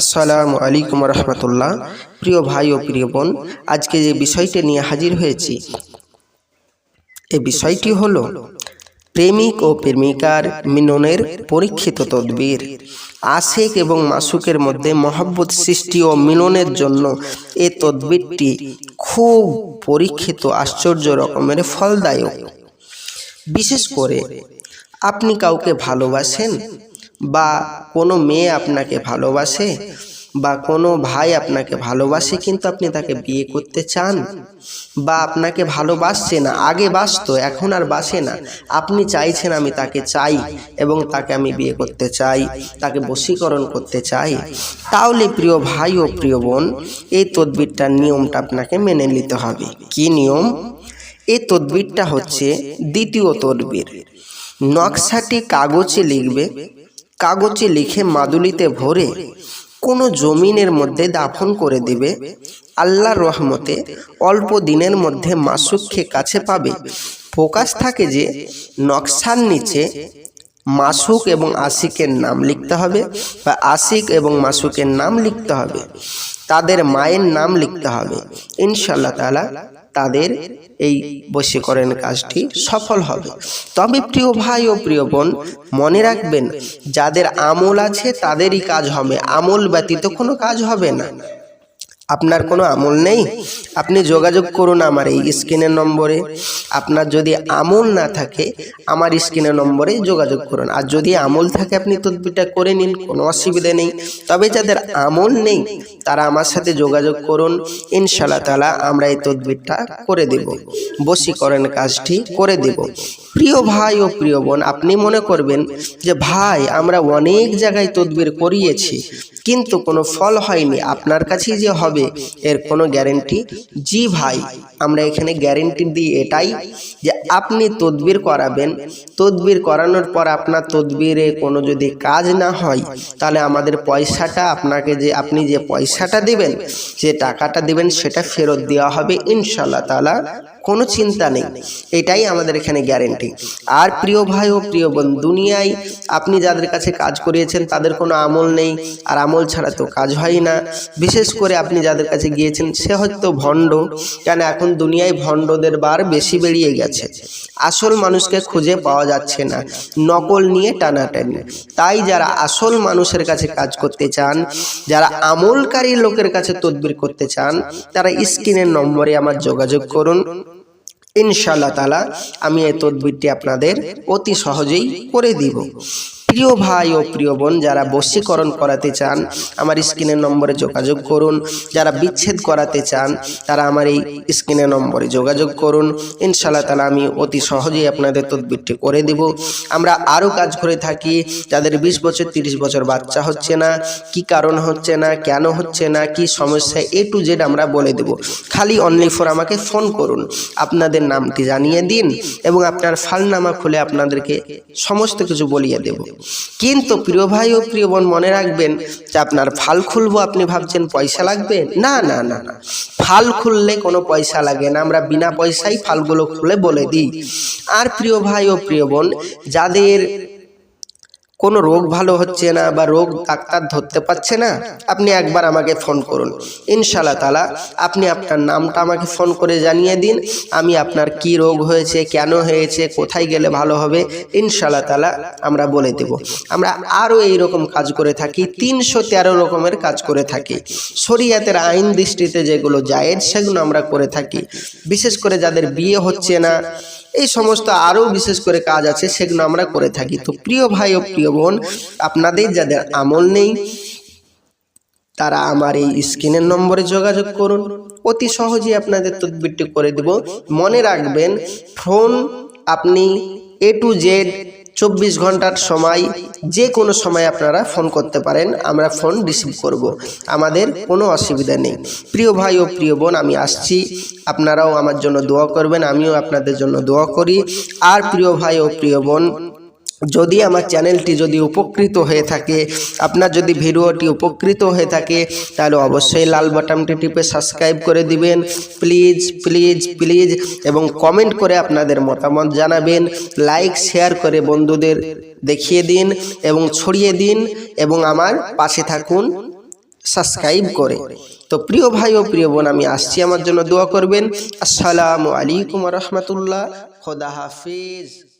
আসসালামু আলাইকুম রহমতুল্লাহ। প্রিয় ভাই ও প্রিয় বোন, আজকে যে বিষয়টি নিয়ে হাজির হয়েছি, এ বিষয়টি হল প্রেমিক ও প্রেমিকার মিলনের পরীক্ষিত তদবির। আশেক এবং মাসুকের মধ্যে মহব্বত সৃষ্টি ও মিলনের জন্য এ তদবিরটি খুব পরীক্ষিত, আশ্চর্য রকমের ফলদায়ক। বিশেষ করে, আপনি কাউকে ভালোবাসেন বা কোনো মেয়ে আপনাকে ভালোবাসে বা কোনো ভাই আপনাকে ভালোবাসে কিন্তু আপনি তাকে বিয়ে করতে চান বা আপনাকে ভালোবাসছে না, আগে বাসতো, এখন আর বাসে না। আপনি চাইছেন আমি তাকে চাই এবং তাকে আমি বিয়ে করতে চাই, তাকে বশীকরণ করতে চাই। তাহলে প্রিয় ভাই ও প্রিয় বোন, এই তদবিরটার নিয়মটা আপনাকে মেনে নিতে হবে। কি নিয়ম? এই তদবিরটা হচ্ছে দ্বিতীয় তদবির। নকশাটি কাগজে লিখবে কাগজে লিখে মাদুলিতে ভরে কোনো জমিনের মধ্যে দাফন করে দেবে, আল্লাহর রহমতে অল্প দিনের মধ্যে মাসুককে কাছে পাবে। ফোকাস থাকে যে, নকশার নিচে মাসুক এবং আশিকের নাম লিখতে হবে বা আশিক এবং মাসুকের নাম লিখতে হবে। তাদের মায়ের নাম লিখতে হবে। ইনশাল্লাহ তালা তাদের এই বশীকরণ কাজটি সফল হবে। তবে প্রিয় ভাই ও প্রিয় বোন, মনে রাখবেন, যাদের আমল আছে তাদেরই কাজ হবে। আমল ব্যতীত কোনো কাজ হবে না। আপনার কোনো আমল নেই? আপনি যোগাযোগ করুন আমার এই স্ক্রিনের নম্বরে। আপনার যদি আমল না থাকে, আমার স্ক্রিনের নম্বরে যোগাযোগ করুন। আর যদি আমল থাকে, আপনি তদবিরটা করে নিন, কোনো অসুবিধা নেই। তবে যাদের আমল নেই, তারা আমার সাথে যোগাযোগ করুন। ইনশাল্লাহ তালা আমরা এই তদবিরটা করে দেব। বশীকরণ কাজটি করে দেব। প্রিয় ভাই ও প্রিয় বোন, আপনি মনে করবেন যে, ভাই, আমরা অনেক জায়গায় তদবির করিয়েছি, কিন্তু কোনো ফল হয়নি। আপনার কাছেই যে হবে, এর কোনো গ্যারেন্টি? জি ভাই, আমরা এখানে গ্যারেন্টি দিই এটাই যে আপনি তদবির করাবেন, তদবির করানোর পর আপনার তদবিরে কোনো যদি কাজ না হয়, তাহলে আমাদের পয়সাটা আপনাকে যে, আপনি যে পয়সাটা দিবেন, যে টাকাটা দিবেন সেটা ফেরত দেওয়া হবে ইনশাল্লাহ তালা কোনো চিন্তা নেই। এটাই আমাদের এখানে গ্যারেন্টি আর প্রিয় ভাই ও প্রিয় বোন, দুনিয়ায় আপনি যাদের কাছে কাজ করিয়েছেন, তাদের কোনো আমল নেই। আর আমল ছাড়া তো কাজ হয় না। বিশেষ করে আপনি যাদের কাছে গিয়েছেন, সে হয়তো ভণ্ড। কেন এখন দুনিয়ায় ভণ্ডদের বার বেশি বেরিয়ে গেছে। আসল মানুষকে খুঁজে পাওয়া যাচ্ছে না। নকল নিয়ে টানাটানি। তাই যারা আসল মানুষের কাছে কাজ করতে চান, যারা আমলকারী লোকের কাছে তদবির করতে চান, তারা স্ক্রিনের নম্বরে আমার যোগাযোগ করুন। ইনশাল্লাহ তালা আমি এই তদবিরটি আপনাদের অতি সহজেই করে দিব। প্রিয় ভাই ও প্রিয় বোন, যারা বশীকরণ করাতে চান, আমার স্ক্রিনের নম্বরে যোগাযোগ করুন। যারা বিচ্ছেদ করাতে চান, তারা আমার এই স্ক্রিনের নম্বরে যোগাযোগ করুন। ইনশাল্লাহ তালা আমি অতি সহজেই আপনাদের তদবিরটি করে দেব। আমরা আরও কাজ করে থাকি। যাদের বিশ বছর, তিরিশ বছর বাচ্চা হচ্ছে না, কি কারণ হচ্ছে না, কেন হচ্ছে না, কি সমস্যা, এ টু জেড আমরা বলে দেব। খালি অনলি ফর আমাকে ফোন করুন। আপনাদের নামটি জানিয়ে দিন এবং আপনার ফালনামা খুলে আপনাদেরকে সমস্ত কিছু বলিয়ে দেব। কিন্তু প্রিয় ভাই ও প্রিয় বোন মনে রাখবেন যে আপনার ফাল খুলবো আপনি ভাবছেন পয়সা লাগবে? না না না না। ফাল খুললে কোনো পয়সা লাগে না। আমরা বিনা পয়সায় ফালগুলো খুলে বলে দিই। আর প্রিয় ভাই ও প্রিয় বোন, যাদের কোনো রোগ ভালো হচ্ছে না বা রোগ ডাক্তার ধরতে পারছে না, আপনি একবার আমাকে ফোন করুন। ইনশাল্লাহ তালা আপনি আপনার নামটা আমাকে ফোন করে জানিয়ে দিন, আমি আপনার কি রোগ হয়েছে, কেন হয়েছে, কোথায় গেলে ভালো হবে ইনশাল্লাহ তালা আমরা বলে দেব। আমরা আরও এই রকম কাজ করে থাকি, তিনশো তেরো রকমের কাজ করে থাকি। শরিয়াতের আইন দৃষ্টিতে যেগুলো জায়েজ, সেগুলো আমরা করে থাকি। বিশেষ করে যাদের বিয়ে হচ্ছে না এই সমস্ত আরও বিশেষ করে কাজ আছে, সেগুলো আমরা করে থাকি। তো প্রিয় ভাই ও প্রিয় বোন, আপনাদের যাদের আমল নেই, তারা আমার এই স্ক্রিনের নম্বরে যোগাযোগ করুন। অতি সহজেই আপনাদের তদবিরটি করে দেব। মনে রাখবেন, ফোন আপনি এ টু জেড চব্বিশ ঘণ্টার সময় যে কোনো সময় আপনারা ফোন করতে পারেন, আমরা ফোন রিসিভ করব। আমাদের কোনো অসুবিধা নেই। প্রিয় ভাই ও প্রিয় বোন, আমি আসছি। আপনারাও আমার জন্য দোয়া করবেন, আমিও আপনাদের জন্য দোয়া করি। আর প্রিয় ভাই ও প্রিয় বোন যদি আমার চ্যানেলটি যদি উপকৃত হয়ে থাকে, আপনার যদি ভিডিওটি উপকৃত হয়ে থাকে, তাহলে অবশ্যই লাল বাটনটি টিপে সাবস্ক্রাইব করে দিবেন। প্লিজ প্লিজ প্লিজ এবং কমেন্ট করে আপনাদের মতামত জানাবেন। লাইক, শেয়ার করে বন্ধুদের দেখিয়ে দিন এবং ছড়িয়ে দিন এবং আমার পাশে থাকুন, সাবস্ক্রাইব করে। তো প্রিয় ভাই ও প্রিয় বোন, আমি আসছি। আমার জন্য দোয়া করবেন। আসসালামু আলাইকুম রহমতুল্লাহ। খোদা হাফিজ।